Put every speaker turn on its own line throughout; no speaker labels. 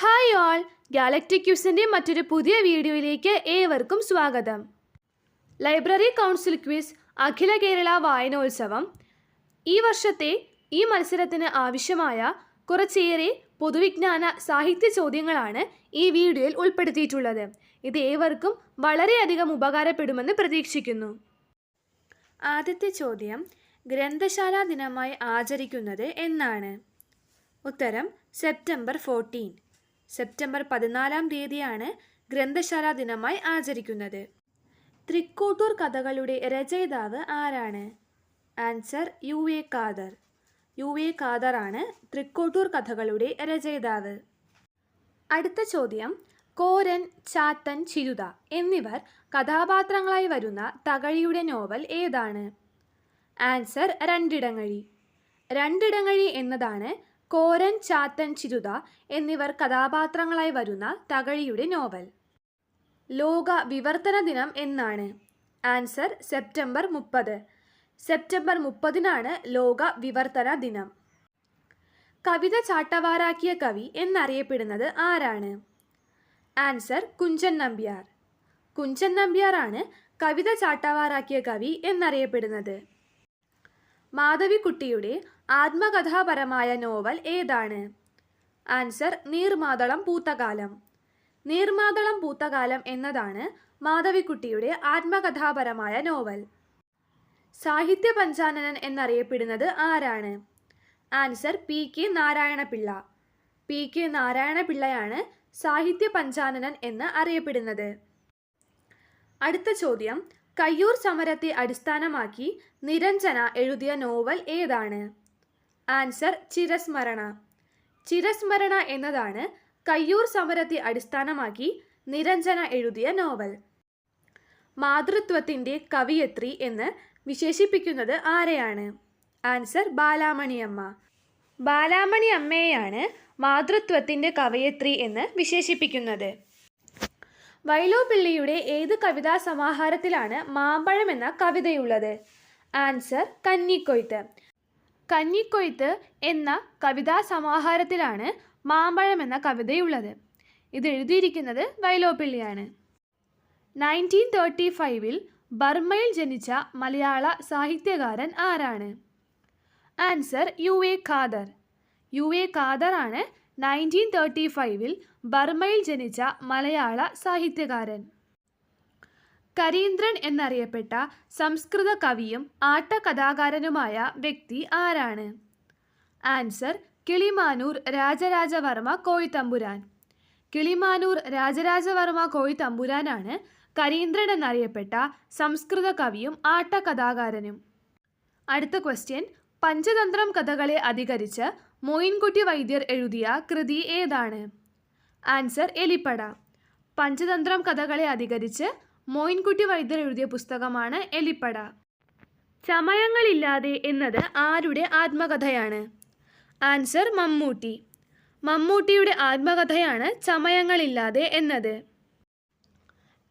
Hi all galactic ക്യൂസിന്റെ മറ്റൊരു പുതിയ വീഡിയോയിലേക്ക് ഏവർക്കും സ്വാഗതം. ലൈബ്രറി കൗൺസിൽ ക്വിസ് അഖില കേരള വായനോത്സവം. ഈ വർഷത്തെ ഈ മത്സരത്തിന് ആവശ്യമായ കുറച്ചേറെ പൊതുവിജ്ഞാന സാഹിത്യ ചോദ്യങ്ങളാണ് ഈ വീഡിയോയിൽ ഉൾപ്പെടുത്തിയിട്ടുള്ളത്. ഇത് ഏവർക്കും വളരെയധികം ഉപകാരപ്പെടുമെന്ന് പ്രതീക്ഷിക്കുന്നു. ആദ്യത്തെ ചോദ്യം ഗ്രന്ഥശാല ദിനമായി ആചരിക്കുന്നത് എന്നാണ്. ഉത്തരം സെപ്റ്റംബർ ഫോർട്ടീൻ സെപ്റ്റംബർ പതിനാലാം തീയതിയാണ് ഗ്രന്ഥശാല ദിനമായി ആചരിക്കുന്നത്. തൃക്കൂട്ടൂർ കഥകളുടെ രചയിതാവ് ആരാണ്? Answer U A Khader U A ഖാദറാണ് Thrikkottur കഥകളുടെ രചയിതാവ്. അടുത്ത ചോദ്യം കോരൻ ചാത്തൻ ചിരുത എന്നിവർ കഥാപാത്രങ്ങളായി വരുന്ന തകഴിയുടെ നോവൽ ഏതാണ്? ആൻസർ രണ്ടിടങ്ങഴി. രണ്ടിടങ്ങഴി എന്നതാണ് കോരൻ ചാത്തൻ ചിരുത എന്നിവർ കഥാപാത്രങ്ങളായി വരുന്ന തകഴിയുടെ നോവൽ. ലോക വിവർത്തന ദിനം എന്നാണ്. ആൻസർ സെപ്റ്റംബർ മുപ്പത്. സെപ്റ്റംബർ മുപ്പതിനാണ് ലോക വിവർത്തന ദിനം. കവിത ചാട്ടവാറാക്കിയ കവി എന്നറിയപ്പെടുന്നത് ആരാണ്? ആൻസർ കുഞ്ചൻ നമ്പ്യാർ. കുഞ്ചൻ നമ്പ്യാറാണ് കവിത ചാട്ടവാറാക്കിയ കവി എന്നറിയപ്പെടുന്നത്. മാധവിക്കുട്ടിയുടെ ആത്മകഥാപരമായ നോവൽ ഏതാണ്? ആൻസർ നീർമാതളം പൂത്തകാലം. നീർമാതളം പൂത്തകാലം എന്നതാണ് മാധവിക്കുട്ടിയുടെ ആത്മകഥാപരമായ നോവൽ. സാഹിത്യ പഞ്ചാനനൻ എന്നറിയപ്പെടുന്നത് ആരാണ്? Answer P K Narayana Pillai. P K നാരായണപിള്ളയാണ് സാഹിത്യ പഞ്ചാനനൻ എന്ന് അറിയപ്പെടുന്നത്. അടുത്ത ചോദ്യം കയ്യൂർ സമരത്തെ അടിസ്ഥാനമാക്കി നിരഞ്ജന എഴുതിയ നോവൽ ഏതാണ്? ആൻസർ ചിരസ്മരണ. ചിരസ്മരണ എന്നതാണ് കയ്യൂർ സമരത്തെ അടിസ്ഥാനമാക്കി നിരഞ്ജന എഴുതിയ നോവൽ. മാതൃത്വത്തിന്റെ കവിയത്രി എന്ന് വിശേഷിപ്പിക്കുന്നത് ആരെയാണ്? ആൻസർ ബാലാമണിയമ്മ. ബാലാമണി അമ്മയെയാണ് മാതൃത്വത്തിന്റെ കവയത്രി എന്ന് വിശേഷിപ്പിക്കുന്നത്. വൈലോപ്പിള്ളിയുടെ ഏത് കവിതാ സമാഹാരത്തിലാണ് മാമ്പഴം എന്ന കവിതയുള്ളത്? ആൻസർ കന്നിക്കൊയ്ത്ത് കന്നിക്കൊയ്ത്ത് എന്ന കവിതാ സമാഹാരത്തിലാണ് മാമ്പഴം എന്ന കവിതയുള്ളത്. ഇത് എഴുതിയിരിക്കുന്നത് വൈലോപ്പിള്ളിയാണ്. നയന്റീൻ തേർട്ടി ഫൈവിൽ ബർമയിൽ ജനിച്ച മലയാള സാഹിത്യകാരൻ ആരാണ്? Answer U A Khader. U A ഖാദറാണ് nineteen thirty ഫൈവിൽ ബർമയിൽ ജനിച്ച മലയാള സാഹിത്യകാരൻ. കരീന്ദ്രൻ എന്നറിയപ്പെട്ട സംസ്കൃത കവിയും ആട്ടകഥാകാരനുമായ വ്യക്തി ആരാണ്? ആൻസർ കിളിമാനൂർ രാജരാജവർമ്മ കോയിത്തമ്പുരാൻ കിളിമാനൂർ രാജരാജവർമ്മ കോയിത്തമ്പുരാനാണ് കരീന്ദ്രൻ എന്നറിയപ്പെട്ട സംസ്കൃത കവിയും ആട്ടകഥാകാരനും. അടുത്ത ക്വസ്റ്റ്യൻ പഞ്ചതന്ത്രം കഥകളെ അധികരിച്ച് മോയിൻകുട്ടി വൈദ്യർ എഴുതിയ കൃതി ഏതാണ്? ആൻസർ എലിപ്പട. പഞ്ചതന്ത്രം കഥകളെ അധികരിച്ച് മോയിൻകുട്ടി വൈദ്യർ എഴുതിയ പുസ്തകമാണ് എലിപ്പട. ചമയങ്ങളില്ലാതെ എന്നത് ആരുടെ ആത്മകഥയാണ്? ആൻസർ മമ്മൂട്ടി. മമ്മൂട്ടിയുടെ ആത്മകഥയാണ് ചമയങ്ങളില്ലാതെ എന്നത്.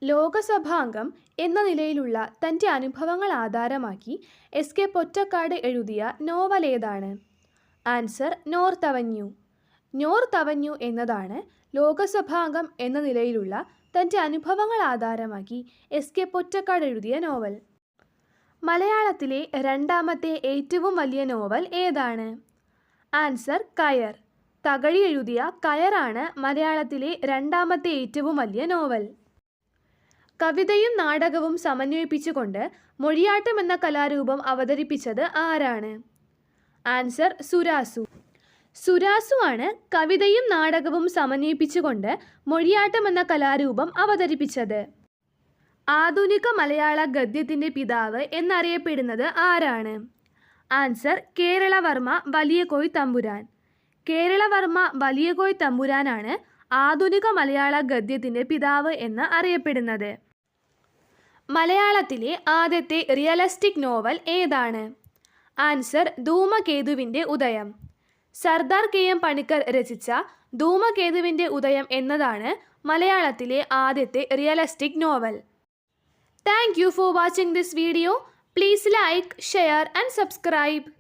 ലോകസഭാംഗം എന്ന നിലയിലുള്ള തന്റെ അനുഭവങ്ങൾ ആധാരമാക്കി എസ് കെ പൊറ്റക്കാട് എഴുതിയ നോവൽ ഏതാണ്? Answer North Avenue. North Avenue എന്നതാണ് ലോകസഭാംഗം എന്ന നിലയിലുള്ള തന്റെ അനുഭവങ്ങൾ ആധാരമാക്കി എസ് കെ പൊറ്റക്കാട് എഴുതിയ നോവൽ. മലയാളത്തിലെ രണ്ടാമത്തെ ഏറ്റവും വലിയ നോവൽ ഏതാണ്? ആൻസർ കയർ. തകഴി എഴുതിയ കയറാണ് മലയാളത്തിലെ രണ്ടാമത്തെ ഏറ്റവും വലിയ നോവൽ. കവിതയും നാടകവും സമന്വയിപ്പിച്ചുകൊണ്ട് മൊഴിയാട്ടം എന്ന കലാരൂപം അവതരിപ്പിച്ചത് ആരാണ്? ആൻസർ സുരാസു. സുരാസു ആണ് കവിതയും നാടകവും സമന്വയിപ്പിച്ചുകൊണ്ട് മൊഴിയാട്ടം എന്ന കലാരൂപം അവതരിപ്പിച്ചത്. ആധുനിക മലയാള ഗദ്യത്തിന്റെ പിതാവ് എന്നറിയപ്പെടുന്നത് ആരാണ്? ആൻസർ കേരളവർമ്മ വലിയ കോയ് തമ്പുരാൻ. കേരളവർമ്മ വലിയ കോയ് തമ്പുരാനാണ് ആധുനിക മലയാള ഗദ്യത്തിന്റെ പിതാവ് എന്ന് അറിയപ്പെടുന്നത്. മലയാളത്തിലെ ആദ്യത്തെ റിയലിസ്റ്റിക് നോവൽ ഏതാണ്? ആൻസർ ധൂമകേതുവിന്റെ ഉദയം. സർദാർ കെ എം പണിക്കർ രചിച്ച ധൂമകേതുവിന്റെ ഉദയം എന്നതാണ് മലയാളത്തിലെ ആദ്യത്തെ realistic novel. Thank you for watching this video. Please like share and subscribe.